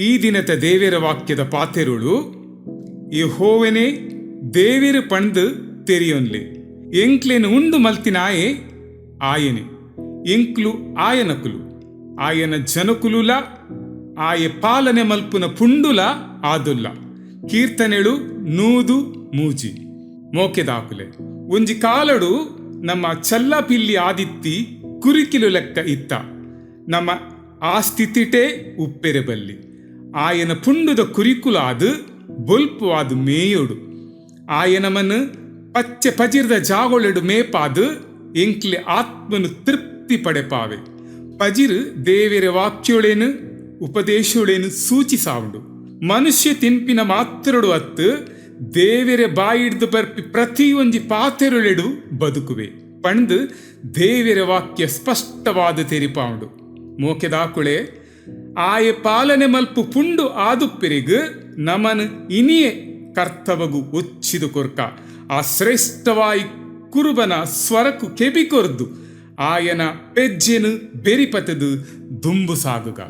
ಈ ದಿನದ ದೇವರ ವಾಕ್ಯದ ಪಾತೆರುಳು, ಯಹೋವನೇ, ದೇವಿರ ಪಣ್ದು ತೆರಿಯೊನ್ಲೆ. ಎಂಕ್ಲೆನು ಉಂಡು ಮಲ್ತಿನಾಯೆ ಆಯನೆ. ಎಂಕ್ಲು ಆಯನಕುಲು. ಆಯನ ಜನಕುಲುಲ, ಆಯೆ ಪಾಲನೆ ಮಲ್ಪುನ ಪುಂಡುಲ ಆದುಲ್ಲ. ಕೀರ್ತನೆಳು ನೂದು ಮೂಜಿ. ಮೋಕೆದಾಕುಲೆ. ಒಂಜಿ ಕಾಲಡು ನಮ್ಮ ಚಲ್ಲಪಿಲ್ಲಿ ಆದಿತ್ತಿ ಕುರಿಕಿಲು ಲೆಕ್ಕ ಇತ್ತ. ನಮ್ಮ ಆ ಸ್ಥಿತಿಟೇ ಉಪ್ಪೆರೆ ಬಲ್ಲಿ. ಪುಂಡುದ ಕುರಿಕುಲಾದು ಬೊಲ್ಪು ಆದು ಮೇಯೋಡು. ಆಯನಮನು ಪಚ್ಚೆ ಪಜಿರ್ದ ಜಾಗೊಳೆಡು ಮೇಪಾದು ಎಂಕ್ಲೆ ಆತ್ಮನು ತೃಪ್ತಿ ಪಡೆಪಾವೆ. ಪಜಿರು ದೇವರ ವಾಕ್ಯೋಳೇನು, ಉಪದೇಶೋಳೇನು ಸೂಚಿಸಾವುಡು. ಮನುಷ್ಯ ತಿನ್ಪಿನ ಮಾತ್ರಡು ಅತ್ತು ದೇವರ ಬಾಯಿಡ್ದು ಬರ್ಪಿ ಪ್ರತಿಯೊಂಜಿ ಪಾತೆರುಳೆಡು ಬದುಕುವೆ. ಪಂಡು ದೇವರ ವಾಕ್ಯ ಸ್ಪಷ್ಟವಾದ ತೆರಿಪಾವುಡು. ಮೋಕೆದಾಕುಳೆ ಆಯ ಪಾಲನೆ ಮಲ್ಪು ಪುಂಡು ಆದುಪ್ಪೆರಿಗು ನಮನ್ ಇನಿಯೆ ಕರ್ತವಗು ಒಚ್ಚಿದು ಕೊರ್ಕ. ಆ ಶ್ರೇಷ್ಠವಾಯಿ ಕುರುಬನ ಸ್ವರಕು ಕೆಬಿಕೊರ್ದು ಆಯನ ಪೆಜ್ಜೆನು ಬೆರಿಪತದು ದುಂಬು ಸಾಗುಗ.